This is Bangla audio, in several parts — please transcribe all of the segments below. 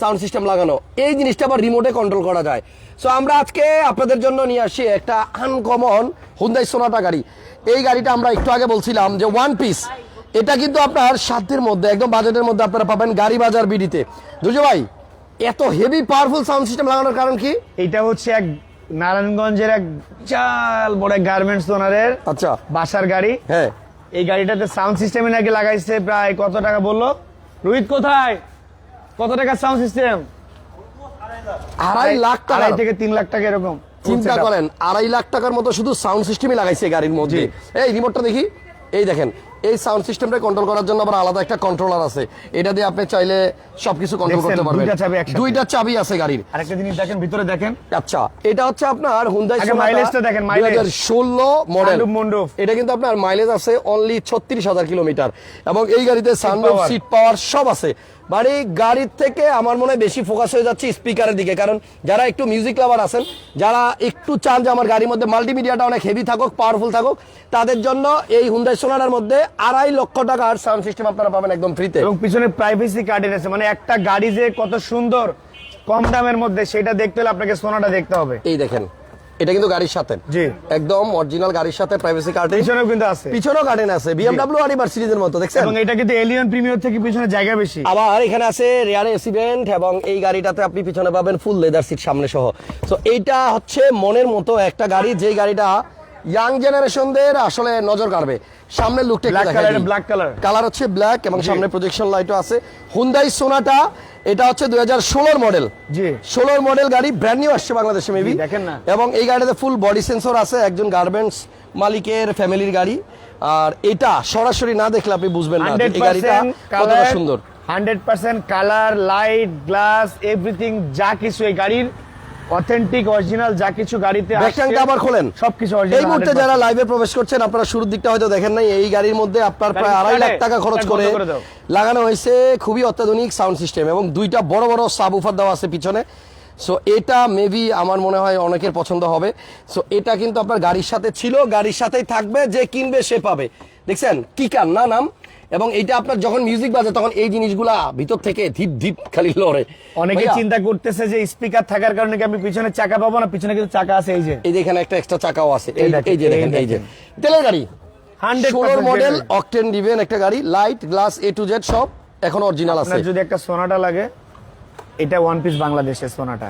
সাউন্ড সিস্টেম লাগানো। এই জিনিসটা আবার রিমোটে কন্ট্রোল করা যায়। সো আমরা আজকে আপনাদের জন্য নিয়ে আসি একটা আনকমন হুন্দাই সোনাটা গাড়ি। এই গাড়িটা আমরা একটু আগে বলছিলাম যে ওয়ান পিস এটা কিন্তু আপনার সাধ্যের মধ্যে একদম বাজেটের মধ্যে আপনারা পাবেন গাড়ি বাজার বিডিতে। দুজো ভাই এত হেভি পাওয়ারফুল সাউন্ড সিস্টেম লাগানোর কারণ কি? এটা হচ্ছে এক নারায়ণগঞ্জের এক চাল বড় গার্মেন্টস ওনারের আচ্ছা। বাসার গাড়ি। হ্যাঁ। এই গাড়িটাতে সাউন্ড সিস্টেমে নাকি লাগাইছে প্রায় কত টাকা বলল? রোহিত কোথায়? কত টাকা সাউন্ড সিস্টেম আড়াই লাখ টাকা। আড়াই থেকে তিন লাখ টাকা এরকম। চিন্তা। করেন আড়াই লাখ টাকার মতো শুধু সাউন্ড সিস্টেমই লাগাইছে গাড়ির মধ্যে। এই রিমোটটা দেখি। এই দেখেন এই সাউন্ড সিস্টেমটা কন্ট্রোল করার জন্য আবার আলাদা একটা কন্ট্রোলার আছে। এটা দিয়ে আপনি চাইলে সবকিছু কন্ট্রোল করতে পারবেন। দুইটা চাবি আছে গাড়ির। আরেকটা জিনিস দেখেন ভিতরে দেখেন। আচ্ছা এটা হচ্ছে আপনার হুন্দাই আগে mileage টা দেখেন, mileage। ষোলো মডেল Sunroof, moonroof। এটা কিন্তু আপনার মাইলেজ আছে অনলি ছত্রিশ হাজার কিলোমিটার। এবং এই গাড়িতে সানরুফ। সিট পাওয়ার সব আছে। মানে গাড়ির থেকে আমার মনে হয় বেশি ফোকাস হয়ে যাচ্ছে স্পিকারের দিকে। কারণ যারা একটু মিউজিক লাভার আছেন যারা একটু চান যে আমার গাড়ির মধ্যে মাল্টিমিডিয়াটা অনেক হেভি থাকুক পাওয়ারফুল থাকুক তাদের জন্য এই হুন্দাই সোনার মধ্যে আড়াই লক্ষ টাকার সাউন্ড সিস্টেম আপনারা পাবেন একদম ফ্রিতে। এবং পিছনে প্রাইভেসি কার্ডেন আছে। মানে একটা গাড়ি যে কত সুন্দর কম দামের মধ্যে সেটা দেখতে হলে আপনাকে সোনাটা দেখতে হবে। এই দেখেন এটা কিন্তু গাড়ির সাথে। জি। একদম অরিজিনাল গাড়ির সাথে প্রাইভেসি কার্ড পিছনেও কিন্তু আছে। পিছনেও গার্ডেন আছে। বিএমডব্লিউ আর মতো দেখছেন? এবং এটা কিন্তু এলিয়ন প্রিমিয়ার থেকে পিছনে জায়গা বেশি। আবার এখানে আছে রেয়ার এসিভেন্ট এবং এই গাড়িটাতে আপনি পিছনে পাবেন ফুল লেদার সিট সামনে সহ। তো এইটা হচ্ছে মনের মতো একটা গাড়ি। যে গাড়িটা ইয়াং জেনারেশনদের আসলে নজর কাড়বে। সামনের লুকটা Black colour, black colour। Colour হচ্ছে ব্ল্যাক এবং সামনে প্রজেকশন লাইটও আছে। হুন্দাই সোনাটা এটা হচ্ছে দুই হাজার ষোলোর মডেল জি। ষোলোর মডেল গাড়ি ব্র্যান্ড নিউ আসছে বাংলাদেশে মেবি দেখেন না। এবং এই গাড়িতে ফুল বডি সেন্সর আছে একজন গার্মেন্টস মালিকের ফ্যামিলির গাড়ি। আর এটা সরাসরি না দেখলে আপনি বুঝবেন না এই গাড়িটা কতটা সুন্দর। Hundred percent colour light glass everything যা কিছু এই গাড়ির। অথেন্টিক অরিজিনাল যা কিছু গাড়িতে ব্যাকট্যাঙ্কটা আবার খোলেন। সবকিছু এই মুহূর্তে যারা লাইভে প্রবেশ করছেন আপনারা শুরুর দিকটা হয়তো দেখেন নাই। এই গাড়ির মধ্যে আপনার প্রায় আড়াই লাখ টাকা খরচ করে। লাগানো হয়েছে খুবই অত্যাধুনিক সাউন্ড সিস্টেম এবং দুইটা বড় বড় সাব উফার দেওয়া আছে পিছনে। সো এটা মেবি আমার মনে হয় অনেকের পছন্দ হবে। সো এটা কিন্তু আপনার গাড়ির সাথে ছিল গাড়ির সাথেই থাকবে যে কিনবে সে পাবে। দেখছেন? কি কার না নাম। এবং এইটা আপনার যখন মিউজিক বাজে তখন এই জিনিসগুলা ভিতর থেকে ধীপ ধীপ খালি লড়ে। অনেকে চিন্তা করতেছে যে স্পিকার থাকার কারণে কি আমি পিছনে চাকা পাবো না? পিছনে কিন্তু চাকা আছে এই যে। এই যে এখানে একটা এক্সট্রা চাকাও আছে। এই যে দেখেন এই যে। তেলের গাড়ি। 100% ষোলোর মডেল অকটেন দিবেন একটা গাড়ি light glass A to Z সব এখন অরিজিনাল আছে। যদি একটা সোনাটা লাগে এটা ওয়ান পিস বাংলাদেশের সোনাটা।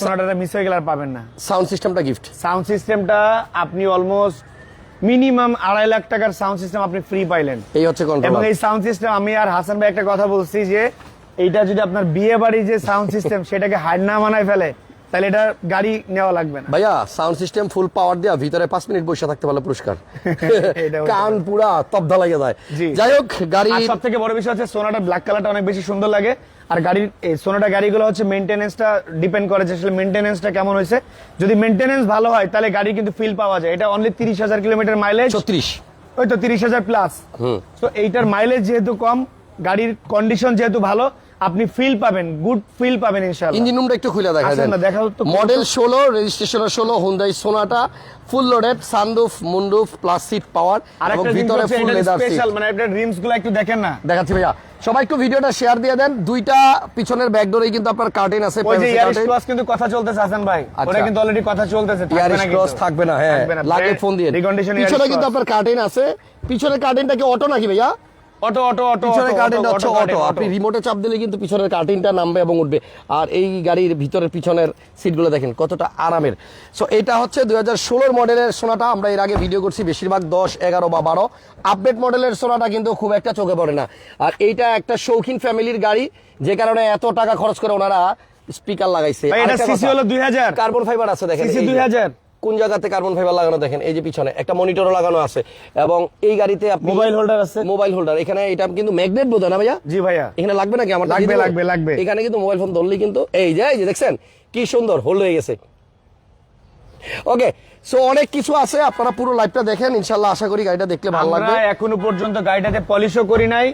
সোনাটা মিস হয়ে গেলে আর পাবেন না। সাউন্ড সিস্টেমটা গিফট সাউন্ড সিস্টেমটা আপনি অলমোস্ট মিনিমাম আড়াই লাখ টাকার সাউন্ড সিস্টেম আপনি ফ্রি পাইলেন। এই হচ্ছে এবং এই সাউন্ড সিস্টেম আমি আর হাসান ভাই একটা কথা বলছি যে এইটা যদি আপনার বিয়ে বাড়ি যে সাউন্ড সিস্টেম সেটাকে হাইড না মানায় ফেলে তাহলে এটা গাড়ি নেওয়া লাগবে না। ভাইয়া সাউন্ড সিস্টেম ফুল পাওয়ার দেওয়া ভিতরে পাঁচ মিনিট বসে থাকতে পারলে পুরস্কার। কান পুরা তবদা লাগে যায় যাই হোক গাড়ি আর সব থেকে বড় বিষয় হচ্ছে সোনাটা ব্ল্যাক কালারটা অনেক বেশি সুন্দর লাগে। আর গাড়ির এই সোনাটা গাড়িগুলো হচ্ছে মেনটেনেন্সটা ডিপেন্ড করে যে আসলে মেনটেনেন্সটা কেমন হয়েছে। যদি মেনটেনেন্স ভালো হয় তাহলে গাড়ি কিন্তু ফিল পাওয়া যায়। এটা অনলি তিরিশ হাজার কিলোমিটার মাইলেজ ছত্রিশ। ওই তো তিরিশ হাজার প্লাস তো এইটার মাইলেজ যেহেতু কম গাড়ির কন্ডিশন যেহেতু ভালো আপনি ফিল পাবেন গুড ফিল পাবেন ইনশাল্লাহ ইঞ্জিন রুমটা একটু খুলে দেখা আসেন যায় না, দেখাও তো। মডেল ষোলো রেজিস্ট্রেশন ষোলো Hyundai Sonata full loaded sunroof moonroof plus seat power আর এবং ভিতরে ফুল লেদার সিট স্পেশাল মানে এটা রিমসগুলো একটু দেখেন না। দেখাচ্ছি ভাইয়া। সবাই একটু ভিডিওটা শেয়ার দিয়ে দেন। দুইটা পিছনের ব্যাকডোরেই কিন্তু আপনার কার্টেন আছে ওই যে ইয়ারিশ ক্রস কিন্তু কথা চলতেছে হাসান ভাই। আচ্ছা। ওটা কিন্তু অলরেডি কথা চলতেছে থাকবে ইয়ারিশ ক্রস থাকবে না হ্যাঁ। লাগে ফোন দিয়ে। পিছনে কিন্তু আপনার কার্টেন আছে। পিছনের কার্টেনটা কি অটো নাকি ভাইয়া? অটো অটো অটো পিছনের কার্টেনটা হচ্ছে অটো আপনি রিমোটে চাপ দিলে কিন্তু পিছনের কার্টেনটা নামবে এবং উঠবে। আর এই গাড়ির ভিতরের পিছনের সিটগুলো দেখেন কতটা আরামের। সো এটা হচ্ছে দুই হাজার ষোলোর মডেলের সোনাটা। আমরা এর আগে ভিডিও করছি বেশিরভাগ দশ এগারো বা বারো। আপডেট মডেলের সোনাটা কিন্তু খুব একটা চোখে পড়ে না। আর এইটা একটা শৌখিন ফ্যামিলির গাড়ি যে কারণে এত টাকা খরচ করে ওনারা স্পিকার লাগাইছে। ভাই, এটা CC হলো 2000 কার্বন ফাইবার আছে দেখেন যে। 2000 কোন জায়গাতে কার্বন ফাইবার লাগানো দেখেন? এই যে পিছনে একটা মনিটরও লাগানো আছে। এবং এই গাড়িতে আপনি মোবাইল হোল্ডার আছে। মোবাইল হোল্ডার এখানে এটা কিন্তু ম্যাগনেট বোধ না ভাইয়া? জি ভাইয়া। এখানে লাগবে নাকি? আমার লাগবে, লাগবে, লাগবে। এখানে কিন্তু মোবাইল ফোন ধরলেই কিন্তু এই যে এই যে দেখছেন? কি সুন্দর হোল্ড হয়ে গেছে। ওকে সো অনেক কিছু আছে আপনারা পুরো লাইভটা দেখেন। ইনশাল্লাহ আশা করি গাড়িটা দেখলে ভালো আমরা লাগবে। এখনও পর্যন্ত গাড়িটাতে পলিশও করি নাই।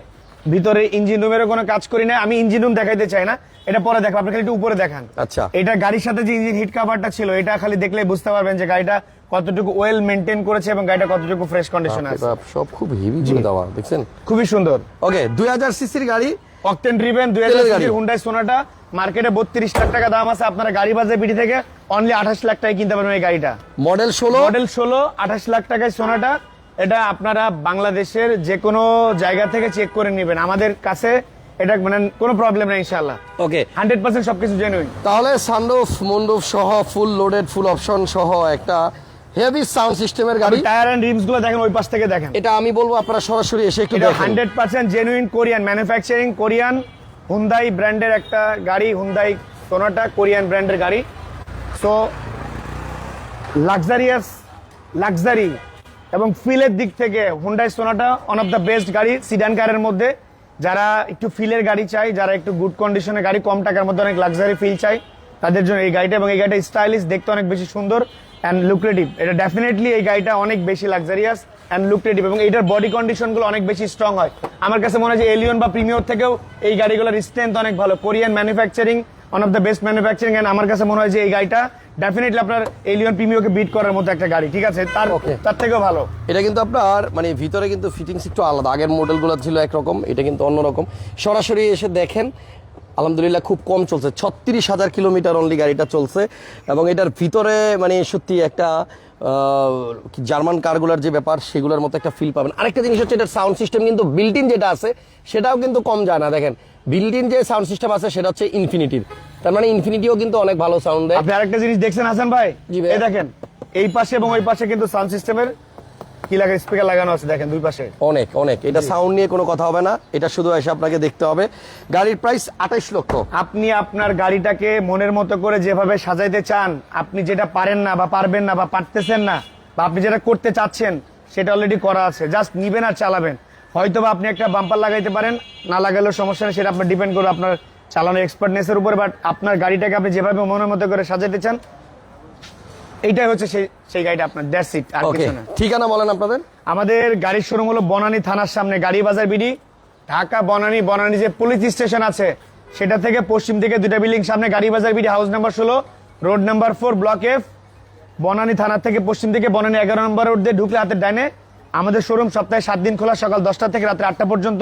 ভিতরে ইঞ্জিন রুমেরও কোনো কাজ করি না আমি ইঞ্জিন রুম দেখাইতে চাই না। এটা পরে দেখো আপনি খালি একটু উপরে দেখান। আচ্ছা। এটা গাড়ির সাথে যে ইঞ্জিন হিট কাভারটা ছিল এটা খালি দেখলে বুঝতে পারবেন যে গাড়িটা কতটুকু ওয়েল মেনটেন করেছে এবং গাড়িটা কতটুকু ফ্রেশ কন্ডিশন আছে। সব খুব হেভি করে দেওয়া দেখছেন? খুবই সুন্দর। ওকে দুই হাজার সিসির গাড়ি অকটেন ড্রিভেন দুই তেলের গাড়ি। হাজার হুন্ডাই সোনাটা মার্কেটে বত্রিশ লাখ টাকা দাম আছে। আপনারা গাড়ি বাজার বিডি থেকে অনলি আঠাশ লাখ টাকায় কিনতে পারবেন এই গাড়িটা। মডেল ষোলো? মডেল ষোলো আঠাশ লাখ টাকায় সোনাটা এটা আপনারা বাংলাদেশের যে কোনো জায়গা থেকে চেক করে নেবেন। আমাদের কাছে এটা মানে কোনো প্রবলেম নেই ইনশাল্লাহ ওকে হান্ড্রেড পার্সেন্ট সবকিছু জেনুইন তাহলে সানরুফ মন্ডুফ সহ ফুল লোডেড ফুল অপশন সহ একটা হেভি সাউন্ড সিস্টেমের গাড়ি। টায়ার এন্ড রিমসগুলো দেখেন ওই পাশ থেকে দেখেন। এটা আমি বলব আপনারা সরাসরি এসে একটু দেখেন। Hundred percent genuine Korean manufacturing Korean Hyundai ব্র্যান্ডের একটা গাড়ি হুন্দাই সোনাটা কোরিয়ান ব্র্যান্ডের গাড়ি। সো লাক্সারিয়াস লাক্সারি এবং ফিলের দিক থেকে Hyundai Sonata one of the best গাড়ি সিডান কারের মধ্যে। যারা একটু ফিলের গাড়ি চাই যারা একটু গুড কন্ডিশনের গাড়ি, কম টাকার মধ্যে অনেক লাক্সারি ফিল চাই তাদের জন্য এই গাড়িটা এবং এই গাড়িটা স্টাইলিশ দেখতে অনেক বেশি সুন্দর অ্যান্ড লুক্রেটিভ এটা ডেফিনেটলি এই গাড়িটা অনেক বেশি লাক্সারিয়াস অ্যান্ড লুক্রেটিভ এবং এইটার বডি কন্ডিশনগুলো অনেক বেশি স্ট্রং হয়। আমার কাছে মনে হয় যে এলিয়ন বা প্রিমিয়র থেকেও এই গাড়িগুলোর স্ট্রেংথ অনেক ভালো। Korean manufacturing one of the best manufacturing and আমার কাছে মনে হয় যে এই গাড়িটা ডেফিনেটলি আপনার এলিয়ন প্রিমিওকে বিট করার মতো একটা গাড়ি ঠিক আছে? তার. তার থেকেও ভালো। এটা কিন্তু আপনার মানে ভিতরে কিন্তু ফিটিংস একটু আলাদা। আগের মডেলগুলো ছিল একরকম এটা কিন্তু অন্যরকম। সরাসরি এসে দেখেন আলহামদুলিল্লাহ খুব কম চলছে। ছত্রিশ হাজার কিলোমিটার অনলি গাড়িটা চলছে। এবং এটার ভিতরে মানে সত্যি একটা জার্মান কারগুলার যে ব্যাপার সেগুলোর মতো একটা ফিল পাবেন। আরেকটা জিনিস হচ্ছে এটার সাউন্ড সিস্টেম কিন্তু বিল্ট ইন যেটা আছে সেটাও কিন্তু কম যায় না। দেখেন ইন যে সাউন্ড সিস্টেম আছে সেটা হচ্ছে ইনফিনিটির তার মানে ইনফিনিটিও কিন্তু অনেক ভালো সাউন্ড দেয়। আপনি আরেকটা জিনিস দেখছেন হাসান ভাই। এই দেখেন এই পাশে এবং ওই পাশে কিন্তু সাউন্ড সিস্টেমের কি লাগে স্পিকার লাগানো আছে দেখেন দুই পাশে। অনেক অনেক। এটা সাউন্ড নিয়ে কোনো কথা হবে না। এটা শুধু এসে আপনাকে দেখতে হবে। গাড়ির প্রাইস আঠাইশ লক্ষ। আপনি আপনার গাড়িটাকে মনের মতো করে যেভাবে সাজাইতে চান আপনি যেটা পারেন না বা পারবেন না বা পারতেছেন না বা আপনি যেটা করতে চাচ্ছেন সেটা অলরেডি করা আছে। জাস্ট নিবেন আর চালাবেন। হয়তো বা আপনি একটা বাম্পার লাগাইতে পারেন না লাগালেও সমস্যা নেই সেটা আপনার ডিপেন্ড করবে আপনার চালানোর এক্সপার্টনেসের উপর বাট আপনার গাড়িটাকে আপনি যেভাবে মনের মতো করে সাজাতে চান এইটাই হচ্ছে সেই সেই গাড়িটা আপনার দ্যাটস ইট আর কিছু না। ঠিকানা বলেন আপনাদের। আমাদের গাড়ির শোরুম হলো বনানী থানার সামনে গাড়ি বাজার বিডি ঢাকা বনানী বনানী যে পুলিশ স্টেশন আছে সেটা থেকে পশ্চিম দিকে দুটা বিল্ডিং সামনে গাড়ি বাজার বিডি হাউস নাম্বার ষোলো road number four block F Banani থানা থেকে পশ্চিম দিকে বনানী এগারো নম্বর রোড দিয়ে ঢুকলে হাতের ডাইনে আমাদের শোরুম সপ্তাহে সাত দিন খোলা সকাল দশটা থেকে রাত্রে আটটা পর্যন্ত।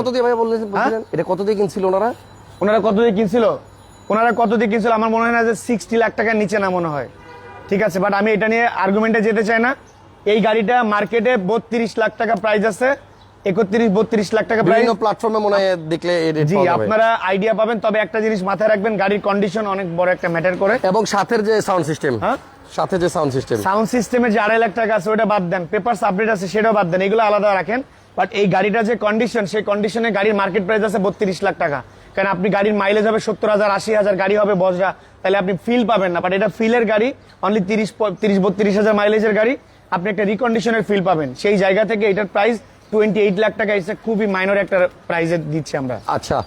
কত দিয়ে ভাই বললেন হ্যাঁ? এটা কত দিয়ে কিনছিল ওনারা? ওনারা কত দিয়ে কিনছিল? ওনারা কত দিয়ে কিনছিল? আমার মনে হয় না যে সিক্সটি লাখ টাকার নিচে না মনে হয়। ঠিক আছে বাট আমি এটা নিয়ে আর্গুমেন্টে যেতে চাই না। এই গাড়িটা মার্কেটে বত্রিশ লাখ টাকা প্রাইস আছে। একত্রিশ বত্রিশ লাখ টাকা প্রাইস প্ল্যাটফর্মে মনে হয় দেখলে জি আপনারা আইডিয়া পাবেন। তবে একটা জিনিস মাথায় রাখবেন গাড়ির কন্ডিশন অনেক বড় একটা ম্যাটার করে। এবং সাথের যে সাউন্ড সিস্টেম হ্যাঁ? সাথে যে সাউন্ড সিস্টেম সাউন্ড সিস্টেমে যে আড়াই লাখ টাকা আছে ওটা বাদ দেন। পেপার আপডেট আছে, সেটাও বাদ দেন। এগুলো আলাদা রাখেন। বাট এই গাড়িটা যে কন্ডিশন সেই কন্ডিশনে গাড়ির মার্কেট প্রাইস আছে বত্রিশ লাখ টাকা। কারণ আপনি গাড়ির মাইলেজ হবে সত্তর হাজার, আশি হাজার, গাড়ি হবে বজরা। তাহলে আপনি ফিল পাবেন না। বাট এটা ফিলের গাড়ি অনলি তিরিশ তিরিশ বত্রিশ হাজার মাইলেজের গাড়ি। আপনি একটা রিকন্ডিশনের ফিল পাবেন। সেই জায়গা থেকে এটার প্রাইস টোয়েন্টি এইট লাখ টাকা এসে খুবই মাইনর একটা প্রাইজে দিচ্ছি আমরা। আচ্ছা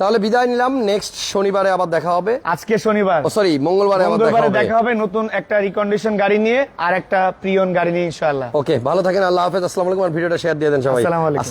তাহলে বিদায় নিলাম। নেক্সট শনিবারে আবার দেখা হবে। আজকে শনিবার। সরি মঙ্গলবারে আবার দেখা মঙ্গলবারে হবে। দেখা হবে নতুন একটা রিকন্ডিশন গাড়ি নিয়ে আর একটা প্রিয়ন গাড়ি নিয়ে ইনশাআল্লাহ। ওকে ভালো থাকেন আল্লাহ হাফেজ। আসসালামু আলাইকুম আর ভিডিওটা শেয়ার দিয়ে দেন সবাই। আসসালামু আলাইকুম।